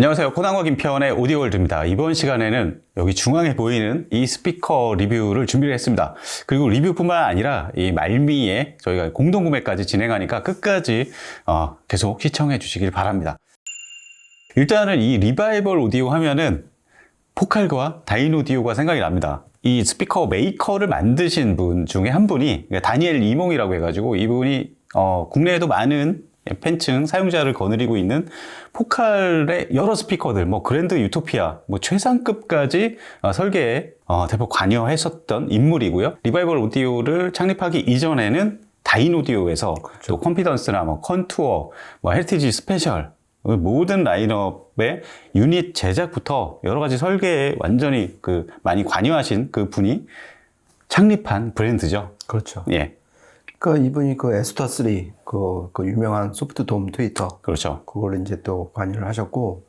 안녕하세요. 코난과 김편의 오디오월드입니다. 이번 시간에는 여기 중앙에 보이는 이 스피커 리뷰를 준비를 했습니다. 그리고 리뷰뿐만 아니라 이 말미에 저희가 공동 구매까지 진행하니까 끝까지 어, 계속 시청해 주시길 바랍니다. 일단은 이 리바이벌 오디오 하면은 포칼과 다이노디오가 생각이 납니다. 이 스피커 메이커를 만드신 분 중에 한 분이 그러니까 다니엘 이몽이라고 해가지고 이분이 어, 국내에도 많은 팬층 사용자를 거느리고 있는 포칼의 여러 스피커들, 뭐 그랜드 유토피아, 뭐 최상급까지 어, 설계에 어, 대폭 관여했었던 인물이고요. 리바이벌 오디오를 창립하기 이전에는 다이노디오에서 또 컨피던스나 뭐 컨투어, 뭐 헬티지 스페셜 모든 라인업의 유닛 제작부터 여러 가지 설계에 완전히 그 많이 관여하신 그 분이 창립한 브랜드죠. 그렇죠. 예, 그 이분이 그 에스터 3, 그, 그 유명한 소프트 돔 트위터, 그렇죠. 그걸 이제 또 관여를 하셨고,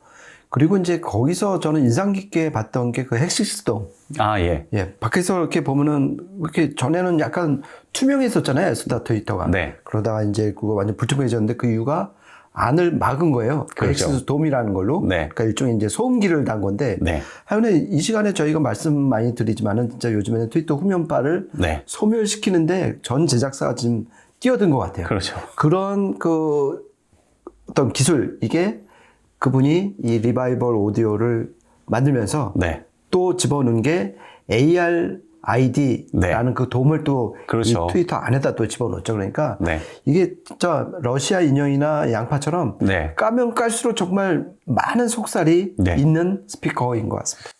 그리고 이제 거기서 저는 인상 깊게 봤던 게그 헥시스 돔. 아, 예. 예, 밖에서 이렇게 보면은, 이렇게 전에는 약간 투명했었잖아요, 에스터 트위터가. 네. 그러다가 이제 그거 완전 불투명해졌는데 그 이유가 안을 막은 거예요. 그 그렇죠. 헥시스 돔이라는 걸로. 네. 그러니까 일종의 이제 소음기를 단 건데. 네. 하여간에 이 시간에 저희가 말씀 많이 드리지만은 진짜 요즘에는 트위터 후면바를 네. 소멸시키는데 전 제작사가 지금 뛰어든 것 같아요. 그렇죠. 그런 그 어떤 기술 이게 그분이 이 리바이벌 오디오를 만들면서 네. 또 집어넣은 게 AR ID라는 그 도움을 또이 그렇죠. 트위터 안에다 또 집어넣었죠. 그러니까 네. 이게 진짜 러시아 인형이나 양파처럼 네. 까면 깔수록 정말 많은 속살이 네. 있는 스피커인 것 같습니다.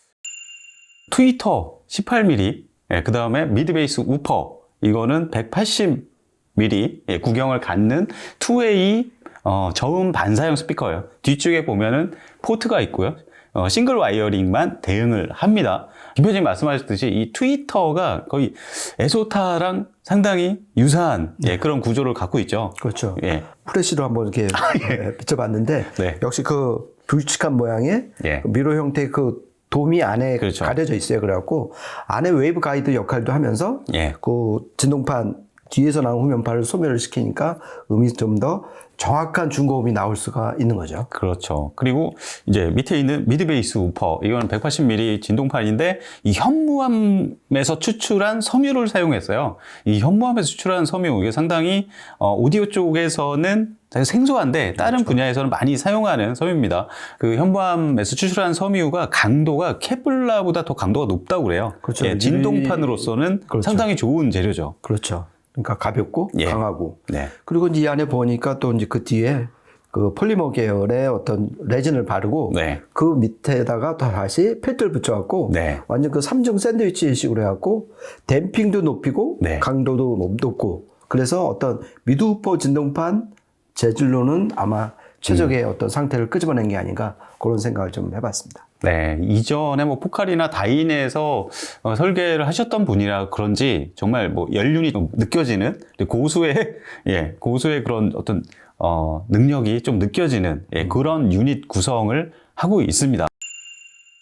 트위터 18mm, 예, 그 다음에 미드베이스 우퍼, 이거는 180mm 예, 구경을 갖는 2way 어, 저음 반사형 스피커예요. 뒤쪽에 보면은 포트가 있고요. 어, 싱글 와이어링만 대응을 합니다. 김 표님 말씀하셨듯이 이 트위터가 거의 에소타랑 상당히 유사한 예, 그런 구조를 갖고 있죠. 그렇죠. 예, 프레시로 한번 이렇게 예, 비춰봤는데 네. 역시 그 불측한 모양의 예. 그 미로 형태의 그 돔이 안에 그렇죠. 가려져 있어요. 그래갖고 안에 웨이브 가이드 역할도 하면서 예. 그 진동판 뒤에서 나온 후면파를 소멸을 시키니까 음이 좀 더 정확한 중고음이 나올 수가 있는 거죠. 그렇죠. 그리고 이제 밑에 있는 미드베이스 우퍼 이건 180mm 진동판인데 이 현무암에서 추출한 섬유를 사용했어요. 이 현무암에서 추출한 섬유 이게 상당히 어, 오디오 쪽에서는 생소한데 다른 그렇죠. 분야에서는 많이 사용하는 섬유입니다. 그 현무암에서 추출한 섬유가 강도가 케플라보다 더 강도가 높다고 그래요. 그렇죠. 예, 진동판으로서는 그렇죠. 상당히 좋은 재료죠. 그렇죠. 그러니까 가볍고 예. 강하고 네. 그리고 이제 이 안에 보니까 또 이제 그 뒤에 그 폴리머 계열의 어떤 레진을 바르고 네. 그 밑에다가 또 다시 펠트를 붙여갖고 네. 완전 그 삼중 샌드위치식으로 해갖고 댐핑도 높이고 네. 강도도 높- 높고 그래서 어떤 미드우퍼 진동판 재질로는 아마 최적의 음. 어떤 상태를 끄집어낸 게 아닌가 그런 생각을 좀 해봤습니다. 네, 이전에 뭐 포칼이나 다인에서 어, 설계를 하셨던 분이라 그런지 정말 뭐 연륜이 좀 느껴지는 고수의 예 고수의 그런 어떤 어, 능력이 좀 느껴지는 예, 그런 유닛 구성을 하고 있습니다.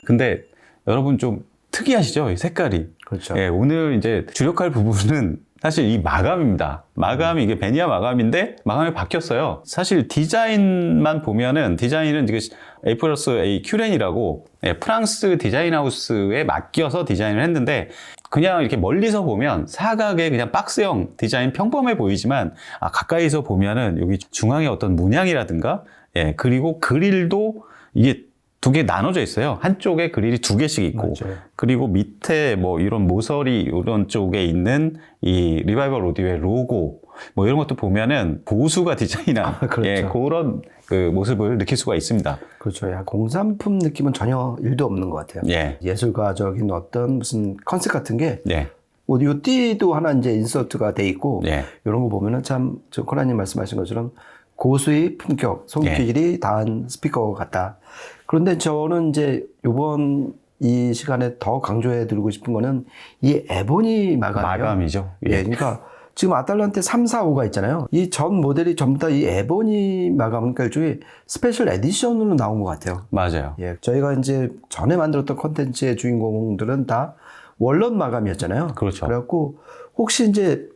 근데 여러분 좀 특이하시죠? 이 색깔이. 그렇죠. 예, 오늘 이제 주력할 부분은 사실 이 마감입니다. 마감이 이게 베니아 마감인데 마감이 바뀌었어요. 사실 디자인만 보면은 디자인은 이게 A 플러스 A 큐렌이라고 예, 프랑스 디자인 하우스에 맡겨서 디자인을 했는데 그냥 이렇게 멀리서 보면 사각의 그냥 박스형 디자인 평범해 보이지만 아, 가까이서 보면은 여기 중앙에 어떤 문양이라든가 예, 그리고 그릴도 이게 두 개 나눠져 있어요. 한쪽에 그릴이 두 개씩 있고 맞아요. 그리고 밑에 뭐 이런 모서리 이런 쪽에 있는 이 리바이벌 오디오의 로고 뭐 이런 것도 보면은 고수가 디자인한 그렇죠. 예, 그런 그 모습을 느낄 수가 있습니다. 그렇죠. 야, 공산품 느낌은 전혀 일도 없는 것 같아요. 예. 예술가적인 어떤 무슨 컨셉 같은 게 네. 오디오 띠도 하나 이제 인서트가 돼 있고 네. 이런 거 보면은 참저 코나님 말씀하신 것처럼 고수의 품격, 손길이 네. 닿은 스피커 같다. 그런데 저는 이제 요번 이 시간에 더 강조해 드리고 싶은 거는 이 에보니 마감이에요. 마감이죠. 예, 예. 그러니까 지금 아탈란테 3, 4, 5가 있잖아요. 이 전 모델이 전부 다 이 에보니 마감, 그러니까 일종의 스페셜 에디션으로 나온 것 같아요. 맞아요. 예, 저희가 이제 전에 만들었던 컨텐츠의 주인공들은 다 원런 마감이었잖아요. 그렇죠. 그래갖고 혹시 이제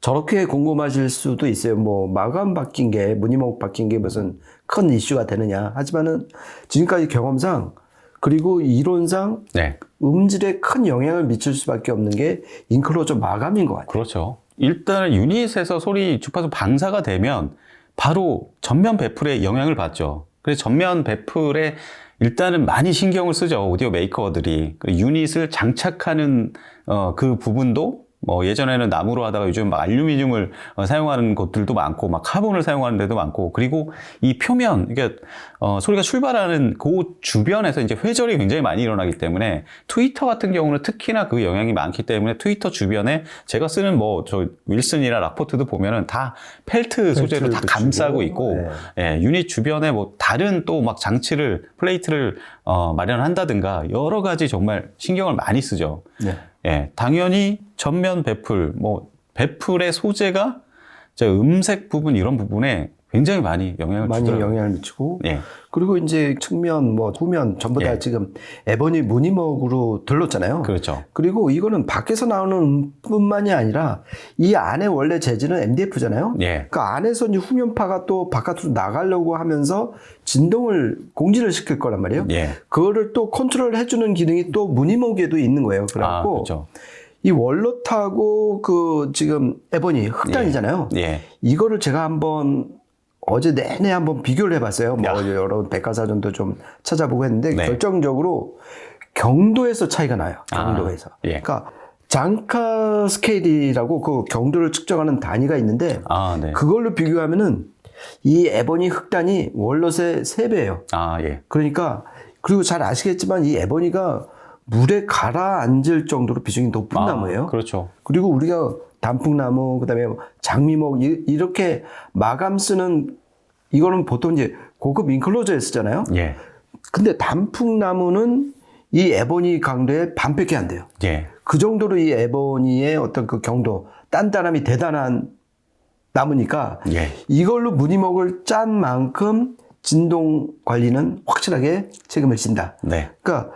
저렇게 궁금하실 수도 있어요. 뭐 마감 바뀐 게 무늬목 바뀐 게 무슨 큰 이슈가 되느냐. 하지만은 지금까지 경험상 그리고 이론상 네. 음질에 큰 영향을 미칠 수밖에 없는 게 인클로저 마감인 것 같아요. 그렇죠. 일단은 유닛에서 소리 주파수 방사가 되면 바로 전면 배풀에 영향을 받죠. 그래서 전면 배풀에 일단은 많이 신경을 쓰죠. 오디오 메이커들이. 그 유닛을 장착하는 어, 그 부분도 뭐 예전에는 나무로 하다가 요즘 막 알루미늄을 어, 사용하는 곳들도 많고 막 카본을 사용하는 데도 많고 그리고 이 표면 이게 어, 소리가 출발하는 그 주변에서 이제 회절이 굉장히 많이 일어나기 때문에 트위터 같은 경우는 특히나 그 영향이 많기 때문에 트위터 주변에 제가 쓰는 뭐 저 윌슨이나 라포트도 보면은 다 펠트 소재로 다 감싸고 있고 네. 예, 유닛 주변에 뭐 다른 또 막 장치를 플레이트를 어, 마련한다든가 여러 가지 정말 신경을 많이 쓰죠. 네. 예, 당연히 전면 배풀, 뭐 배풀의 소재가 저 음색 부분 이런 부분에 굉장히 많이 영향을 많이 주더라고요. 영향을 미치고 예, 그리고 이제 측면 뭐 후면 전부 다 예. 지금 에버니 무늬목으로 들렀잖아요. 그렇죠. 그리고 이거는 밖에서 나오는 음뿐만이 아니라 이 안에 원래 재질은 MDF잖아요. 예, 그 안에서 이제 후면파가 또 바깥으로 나가려고 하면서 진동을 공지를 시킬 거란 말이에요. 예. 그거를 또 컨트롤 해 주는 기능이 또 무늬목에도 있는 거예요. 아, 그래갖고 그렇죠. 이 월롯하고 그 지금 에버니 흑단이잖아요. 예, 이거를 제가 한번 어제 내내 한번 비교를 해봤어요. 뭐 야. 여러 백과사전도 좀 찾아보고 했는데 네. 결정적으로 경도에서 차이가 나요. 아, 경도에서. 예. 그러니까 장카 스케일이라고 그 경도를 측정하는 단위가 있는데 아, 네. 그걸로 비교하면은 이 에버니 흑단이 월롯의 3배예요. 아, 예, 그러니까 그리고 잘 아시겠지만 이 에버니가 물에 가라앉을 정도로 비중이 높은 아, 나무예요. 그렇죠. 그리고 우리가 단풍나무, 그다음에 장미목 이- 이렇게 마감 쓰는 이거는 보통 이제 고급 인클로저에 쓰잖아요. 예, 근데 단풍나무는 이 에보니 강도의 반밖에 안 돼요. 예, 그 정도로 이 에보니의 어떤 그 경도, 단단함이 대단한 나무니까 예, 이걸로 무늬목을 짠 만큼 진동 관리는 확실하게 책임을 진다. 네, 그러니까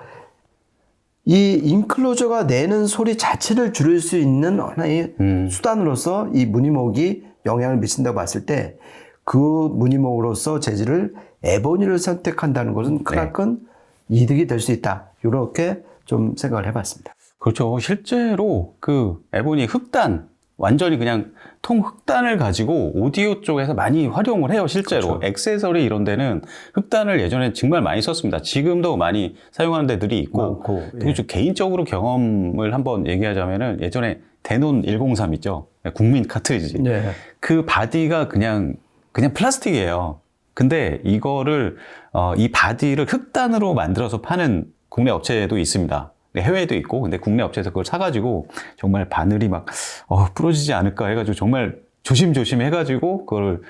이 인클로저가 내는 소리 자체를 줄일 수 있는 하나의 음. 수단으로서 이 무늬목이 영향을 미친다고 봤을 때 그 무늬목으로서 재질을 에보니를 선택한다는 것은 크나큰 이득이 될 수 있다. 이렇게 좀 생각을 해봤습니다. 그렇죠. 실제로 그 에보니 흑단 완전히 그냥 통 흑단을 가지고 오디오 쪽에서 많이 활용을 해요. 실제로 그렇죠. 액세서리 이런 데는 흑단을 예전에 정말 많이 썼습니다. 지금도 많이 사용하는 데들이 있고 많고, 예. 좀 개인적으로 경험을 한번 얘기하자면은 예전에 데논 103 있죠. 국민 카트리지. 네. 그 바디가 그냥 그냥 플라스틱이에요. 근데 이거를 어, 이 바디를 흑단으로 만들어서 파는 국내 업체도 있습니다. 해외에도 있고, 근데 국내 업체에서 그걸 사가지고 정말 바늘이 막 어, 부러지지 않을까 해가지고 정말 조심조심 해가지고 그걸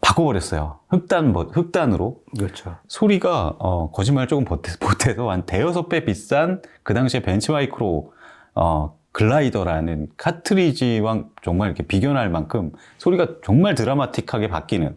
바꿔버렸어요. 흑단 버- 흑단으로 그렇죠. 소리가 어, 거짓말 조금 보태- 보태서 한 대여섯 배 비싼 그 당시에 벤치마이크로 어, 글라이더라는 카트리지와 정말 이렇게 비견할 만큼 소리가 정말 드라마틱하게 바뀌는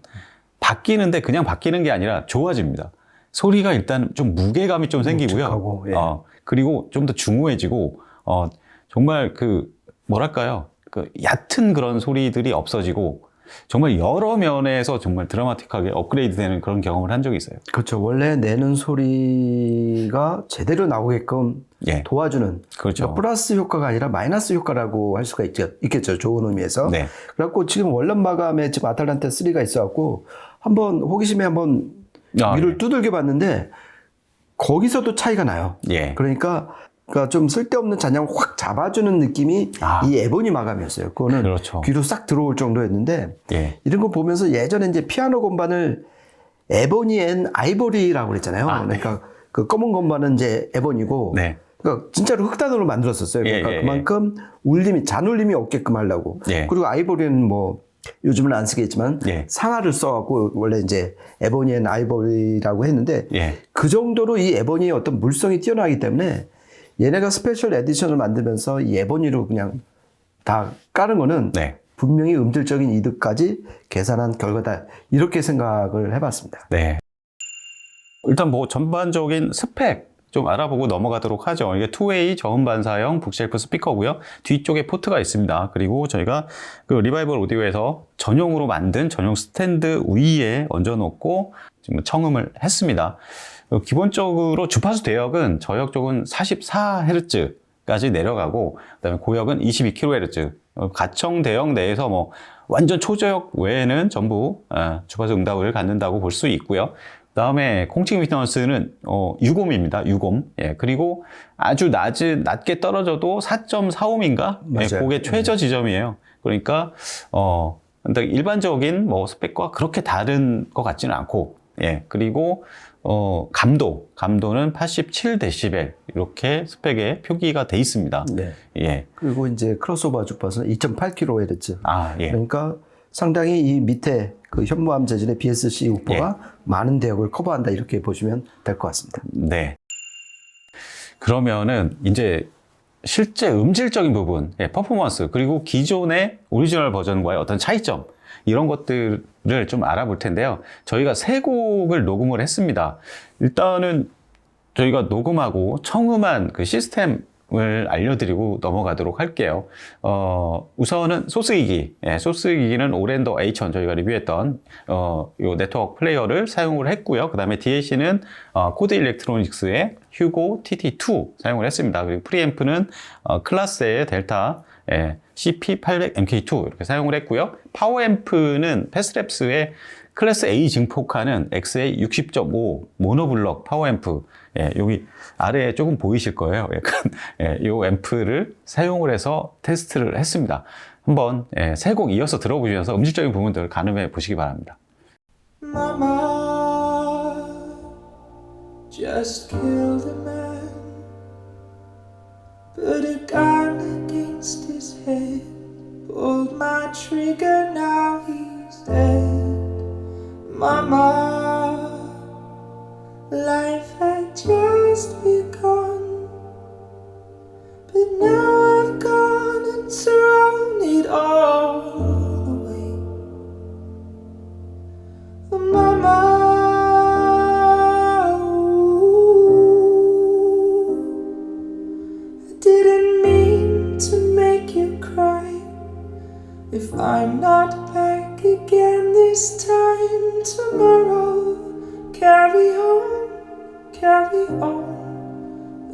바뀌는데 그냥 바뀌는 게 아니라 좋아집니다. 소리가 일단 좀 무게감이 좀 생기고요. 예. 어, 그리고 좀 더 중후해지고 어, 정말 그 뭐랄까요? 그 얕은 그런 소리들이 없어지고 정말 여러 면에서 정말 드라마틱하게 업그레이드되는 그런 경험을 한 적이 있어요. 그렇죠. 원래 내는 소리가 제대로 나오게끔 예, 도와주는 그렇죠. 그러니까 플러스 효과가 아니라 마이너스 효과라고 할 수가 있죠. 있겠죠. 좋은 의미에서. 네. 그래갖고 지금 원룸 마감에 지금 아탈란타 3가 있어갖고 한번 호기심에 한번 아, 위를 두들겨 봤는데 거기서도 차이가 나요. 예. 그러니까 그러니까 좀 쓸데없는 잔향을 확 잡아주는 느낌이 아. 이 에보니 마감이었어요. 그거는 그렇죠. 귀로 싹 들어올 정도였는데 예. 이런 거 보면서 예전에 이제 피아노 건반을 에보니 앤 아이보리라고 그랬잖아요. 아, 네. 그러니까 그 검은 건반은 이제 에보니고 네. 그러니까 진짜로 흑단으로 만들었었어요. 예, 그러니까 예, 그만큼 울림이 잔울림이 없게끔 하려고. 예. 그리고 아이보리는 뭐 요즘은 안 쓰겠지만 예. 상하를 써갖고 원래 이제 에보니 앤 아이보리라고 했는데 예. 그 정도로 이 에보니의 어떤 물성이 뛰어나기 때문에 얘네가 스페셜 에디션을 만들면서 이 에보니로 그냥 다 까는 거는 네. 분명히 음질적인 이득까지 계산한 결과다. 이렇게 생각을 해봤습니다. 네. 일단 뭐 전반적인 스펙 좀 알아보고 넘어가도록 하죠. 이게 투웨이 저음 반사형 북쉘프 스피커고요. 뒤쪽에 포트가 있습니다. 그리고 저희가 그 리바이벌 오디오에서 전용으로 만든 전용 스탠드 위에 얹어놓고 지금 청음을 했습니다. 어, 기본적으로 주파수 대역은 저역 쪽은 44Hz까지 내려가고 그다음에 고역은 22kHz. 어, 가청 대역 내에서 뭐 완전 초저역 외에는 전부 아, 주파수 응답을 갖는다고 볼 수 있고요. 그다음에 콩칭 위트너스는 어, 유곰입니다. 유곰. 예. 그리고 아주 낮은 낮게 떨어져도 4.45인가? 예, 맞아요. 그게 최저 지점이에요. 그러니까 어 근데 일반적인 뭐 스펙과 그렇게 다른 것 같지는 않고 예. 그리고 어 감도 감도는 87데시벨 이렇게 스펙에 표기가 돼 있습니다. 네. 예. 그리고 이제 크로스오버 주파수는 2.8kHz. 아, 예. 그러니까 상당히 이 밑에 그 현무암 재질의 BSC 우포가 예. 많은 대역을 커버한다 이렇게 보시면 될 것 같습니다. 네. 그러면은 이제 실제 음질적인 부분, 예, 퍼포먼스, 그리고 기존의 오리지널 버전과의 어떤 차이점, 이런 것들을 좀 알아볼 텐데요. 저희가 세 곡을 녹음을 했습니다. 일단은 저희가 녹음하고 청음한 그 시스템 을 알려드리고 넘어가도록 할게요. 어, 우선은 소스기기. 예, 소스기기는 오랜더 H1000 저희가 리뷰했던 어, 요 네트워크 플레이어를 사용을 했고요. 그 다음에 DAC는 어, 코드 일렉트로닉스의 휴고 TT2 사용을 했습니다. 그리고 프리앰프는 어, 클라스의 델타 예, CP800MK2 이렇게 사용을 했고요. 파워앰프는 패스랩스의 클래스 A 증폭하는 XA 60.5 모노블럭 파워앰프 예, 여기 아래에 조금 보이실 거예요. 약간 예, 이 앰프를 사용을 해서 테스트를 했습니다. 한번 예, 세곡 이어서 들어보시면서 음질적인 부분들을 가늠해 보시기 바랍니다. Mama just killed a man,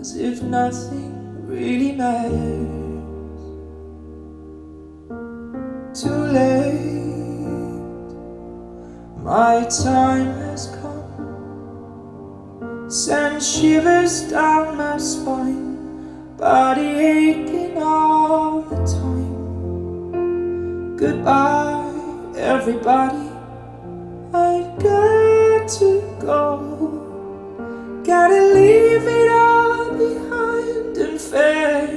as if nothing really matters. Too late. My time has come. Send shivers down my spine, body aching all the time. Goodbye, everybody. I've got to go. Gotta leave Ee,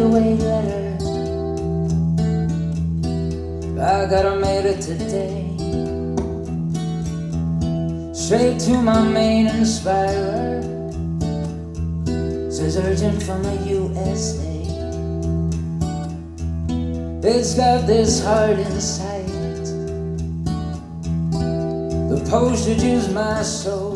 away letter. I gotta mail it today. Straight to my main inspirer. Says urgent from the USA. It's got this heart inside it. The postage is my soul.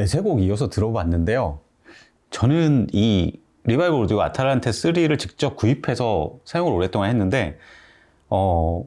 네, 세 곡 이어서 들어봤는데요. 저는 이 리바이벌 오디오 아탈란테 3를 직접 구입해서 사용을 오랫동안 했는데, 어,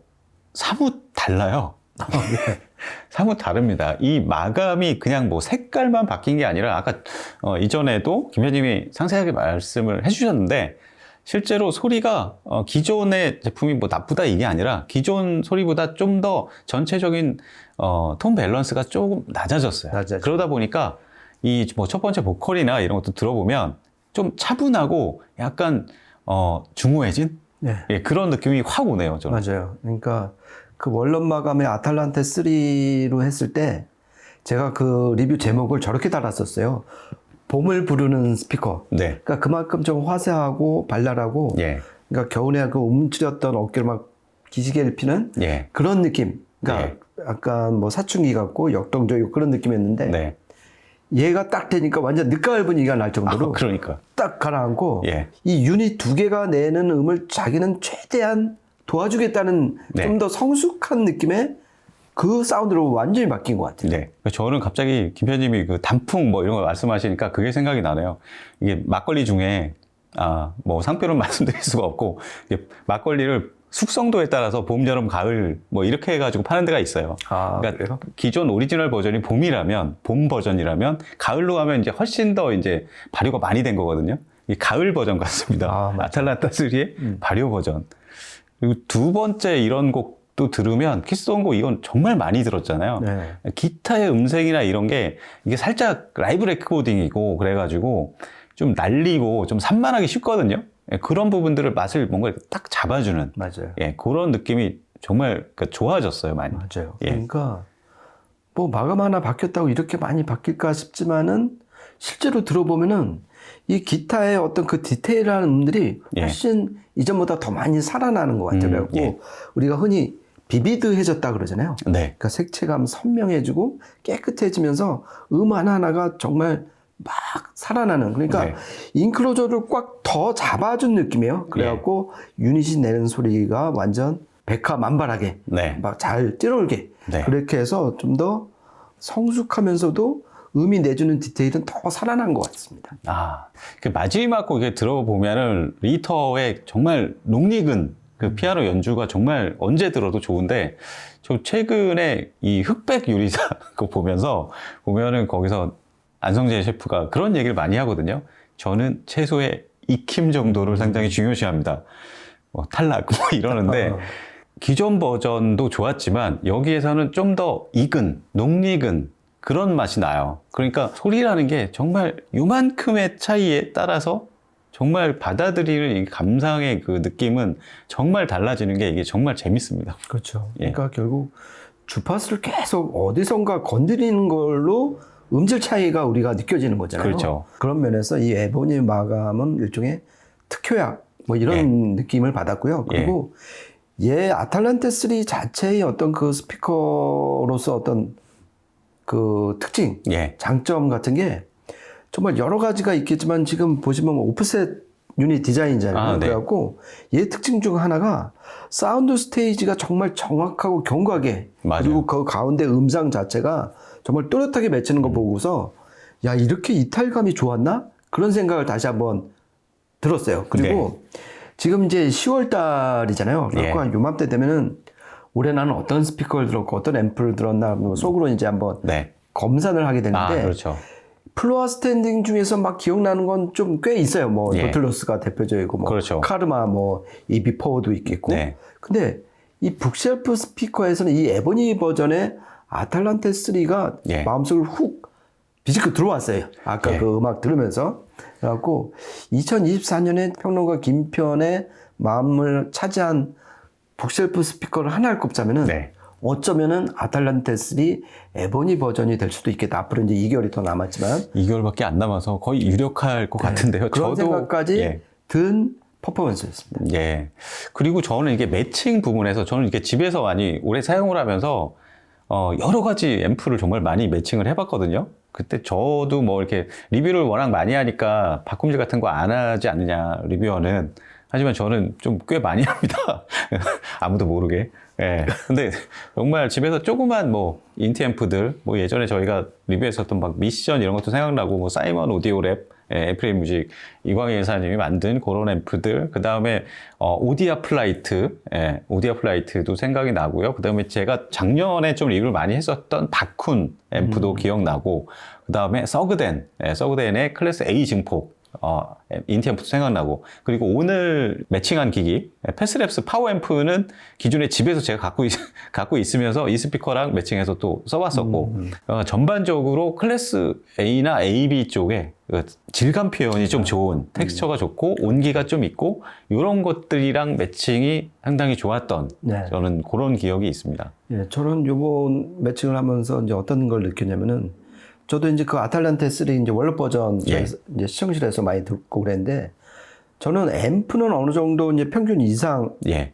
사뭇 달라요. 사뭇 다릅니다. 이 마감이 그냥 뭐 색깔만 바뀐 게 아니라 아까 어, 이전에도 김현님이 상세하게 말씀을 해주셨는데 실제로 소리가 어, 기존의 제품이 뭐 나쁘다 이게 아니라 기존 소리보다 좀 더 전체적인 어, 톤 밸런스가 조금 낮아졌어요. 낮아져. 그러다 보니까 이 뭐 첫 번째 보컬이나 이런 것도 들어보면 좀 차분하고 약간 어, 중후해진 네. 예, 그런 느낌이 확 오네요. 저는. 맞아요. 그러니까 그 원론 마감의 아탈란테 3로 했을 때 제가 그 리뷰 제목을 저렇게 달았었어요. 봄을 부르는 스피커. 네. 그러니까 그만큼 좀 화사하고 발랄하고 예. 그러니까 겨울에 그 움츠렸던 어깨를 막 기지개를 피는 예. 그런 느낌. 그러니까 약간 뭐 사춘기 같고 역동적이고 그런 느낌이었는데 네. 얘가 딱 되니까 완전 늦가을 분위기가 날 아, 정도로 그러니까. 딱 가라앉고 예. 이 유닛 두 개가 내는 음을 자기는 최대한 도와주겠다는 네. 좀더 성숙한 느낌의 그 사운드로 완전히 바뀐 것 같아요. 네. 저는 갑자기 김편님이 그 단풍 뭐 이런 거 말씀하시니까 그게 생각이 나네요. 이게 막걸리 중에 아, 뭐 상표는 말씀드릴 수가 없고 막걸리를 숙성도에 따라서 봄, 여름, 가을 뭐 이렇게 해가지고 파는 데가 있어요. 아, 그러니까 그래요? 기존 오리지널 버전이 봄이라면 봄 버전이라면 가을로 가면 이제 훨씬 더 이제 발효가 많이 된 거거든요. 이 가을 버전 같습니다. 아, 맞아요. 음. 아탈란타 3의 발효 버전. 그리고 두 번째 이런 곡 도 들으면 키스온곡 이건 정말 많이 들었잖아요. 네. 기타의 음색이나 이런 게 이게 살짝 라이브 레코딩이고 그래가지고 좀 날리고 좀 산만하기 쉽거든요. 예, 그런 부분들을 맛을 뭔가 이렇게 딱 잡아주는 맞아요. 예, 그런 느낌이 정말 그러니까 좋아졌어요 많이. 맞아요. 예. 그러니까 뭐 마감 하나 바뀌었다고 이렇게 많이 바뀔까 싶지만은 실제로 들어보면은 이 기타의 어떤 그 디테일한 음들이 예. 훨씬 이전보다 더 많이 살아나는 것 같아요. 음, 예. 우리가 흔히 비비드해졌다 그러잖아요. 네, 그러니까 색채감 선명해지고 깨끗해지면서 음 하나하나가 정말 막 살아나는 그러니까 네. 인클로저를 꽉 더 잡아준 느낌이에요. 그래갖고 유닛이 내는 소리가 완전 백화만발하게 네, 막 잘 뛰어올게 네. 그렇게 해서 좀 더 성숙하면서도 음이 내주는 디테일은 더 살아난 것 같습니다. 아, 그 마지막 곡에 들어보면은 리터의 정말 녹익은 그 피아노 연주가 정말 언제 들어도 좋은데 저 최근에 이 흑백 유리사 거 보면서 보면은 거기서 안성재 셰프가 그런 얘기를 많이 하거든요. 저는 최소의 익힘 정도를 상당히 중요시합니다. 뭐 탈락 뭐 이러는데 어. 기존 버전도 좋았지만 여기에서는 좀 더 익은, 녹익은 그런 맛이 나요. 그러니까 소리라는 게 정말 요만큼의 차이에 따라서 정말 받아들이는 이 감상의 그 느낌은 정말 달라지는 게 이게 정말 재밌습니다. 그렇죠. 예. 그러니까 결국 주파수를 계속 어디선가 건드리는 걸로 음질 차이가 우리가 느껴지는 거잖아요. 그렇죠. 그런 면에서 이 에보니 마감은 일종의 특효약 뭐 이런 느낌을 받았고요. 그리고 얘 아탈란테 3 자체의 어떤 그 스피커로서 어떤 그 특징, 예. 장점 같은 게 정말 여러 가지가 있겠지만 지금 보시면 오프셋 유닛 디자인이잖아요. 아, 네. 그래갖고 얘 특징 중 하나가 사운드 스테이지가 정말 정확하고 견고하게 맞아요. 그리고 그 가운데 음상 자체가 정말 또렷하게 맺히는 거 보고서 야 이렇게 이탈감이 좋았나 그런 생각을 다시 한번 들었어요. 그리고 지금 이제 10월 달이잖아요. 예. 그러니까 요맘때 되면은 올해 나는 어떤 스피커를 들었고 어떤 앰프를 들었나 뭐 속으로 이제 한번 네. 검사를 하게 되는데 아, 그렇죠. 플로어 스탠딩 중에서 막 기억나는 건 좀 꽤 있어요. 뭐 예. 노틀러스가 대표적이고 뭐 그렇죠. 카르마 뭐 이비포도 있겠고. 네. 근데 이 북쉘프 스피커에서는 이 에보니 버전의 아탈란테 3가 예. 마음속으로 훅 비집고 들어왔어요. 아까 예. 그 음악 들으면서. 그래갖고 2024년에 평론가 김편의 마음을 차지한 북쉘프 스피커를 하나를 꼽자면은 네. 어쩌면은 아탈란테 3 에보니 버전이 될 수도 있겠다. 앞으로 이제 2개월이 더 남았지만 2개월밖에 안 남아서 거의 유력할 것 같은데요. 네. 그런 생각까지 예. 든 퍼포먼스였습니다. 예. 그리고 저는 이게 매칭 부분에서 저는 이게 집에서 많이 오래 사용을 하면서 어, 여러 가지 앰프를 정말 많이 매칭을 해봤거든요. 그때 저도 뭐 이렇게 리뷰를 워낙 많이 하니까 바꿈질 같은 거 안 하지 않느냐, 리뷰어는. 하지만 저는 좀 꽤 많이 합니다. 아무도 모르게. 예. 근데 정말 집에서 조그만 뭐 인티 앰프들, 뭐 예전에 저희가 리뷰했었던 막 미션 이런 것도 생각나고 뭐 사이먼 오디오 랩, 예, 애플의 뮤직 이광희 회사님이 만든 그런 앰프들, 그 다음에 어, 오디아 플라이트, 예, 오디아 플라이트도 생각이 나고요. 그 다음에 제가 작년에 좀 리뷰를 많이 했었던 바쿤 앰프도 기억나고, 그 다음에 서그덴, 예, 서그덴의 클래스 A 증폭, 어, 인티앰프도 생각나고 그리고 오늘 매칭한 기기 패스랩스 파워앰프는 기존에 집에서 제가 갖고, 있, 갖고 있으면서 이 스피커랑 매칭해서 또 써봤었고 어, 전반적으로 클래스 A나 AB 쪽에 그 질감 표현이 좀 좋은 텍스처가 좋고 온기가 좀 있고 이런 것들이랑 매칭이 상당히 좋았던 네. 저는 그런 기억이 있습니다. 예, 저는 요번 매칭을 하면서 이제 어떤 걸 느꼈냐면은 저도 이제 그 아탈란테 3 이제 원래 버전 예. 이제 시청실에서 많이 듣고 그랬는데 저는 앰프는 어느 정도 이제 평균 이상이라고 예.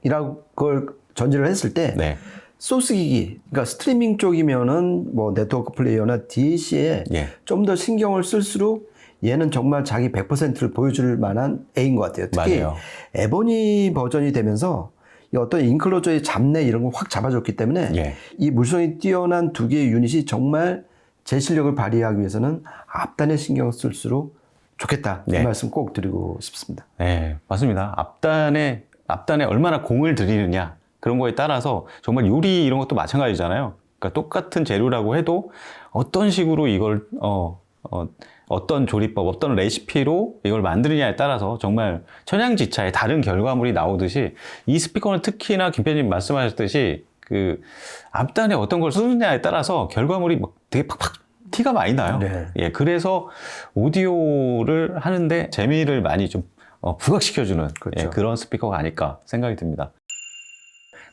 그걸 전제를 했을 때 네. 소스 기기, 그러니까 스트리밍 쪽이면은 뭐 네트워크 플레이어나 DAC에 예. 좀더 신경을 쓸수록 얘는 정말 자기 100%를 보여줄 만한 A인 것 같아요. 특히 맞아요. 에보니 버전이 되면서 이 어떤 인클로저의 잡내 이런 걸 확 잡아줬기 때문에 예. 이 물성이 뛰어난 두 개의 유닛이 정말 제 실력을 발휘하기 위해서는 앞단에 신경을 쓸수록 좋겠다. 이 네. 말씀 꼭 드리고 싶습니다. 네, 맞습니다. 앞단에, 앞단에 얼마나 공을 들이느냐, 그런 거에 따라서 정말 요리 이런 것도 마찬가지잖아요. 그러니까 똑같은 재료라고 해도 어떤 식으로 이걸, 어, 어, 어떤 조리법, 어떤 레시피로 이걸 만드느냐에 따라서 정말 천양지차의 다른 결과물이 나오듯이 이 스피커는 특히나 김편님 말씀하셨듯이 그 앞단에 어떤 걸 쓰느냐에 따라서 결과물이 막 되게 팍팍 티가 많이 나요. 네. 예, 그래서 오디오를 하는데 재미를 많이 좀 어, 부각시켜주는 그렇죠. 예, 그런 스피커가 아닐까 생각이 듭니다.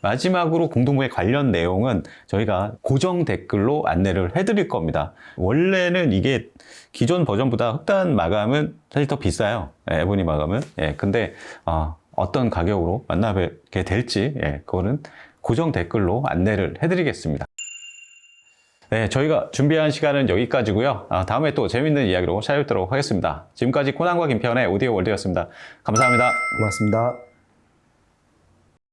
마지막으로 공동구매 관련 내용은 저희가 고정 댓글로 안내를 해드릴 겁니다. 원래는 이게 기존 버전보다 흑단 마감은 사실 더 비싸요. 예, 에보니 마감은. 예, 근데 어, 어떤 가격으로 만나뵙게 될지 예, 그거는 고정 댓글로 안내를 해드리겠습니다. 네, 저희가 준비한 시간은 여기까지고요. 아, 다음에 또 재밌는 이야기로 찾아뵙도록 하겠습니다. 지금까지 코난과 김편의 오디오 월드였습니다. 감사합니다. 고맙습니다.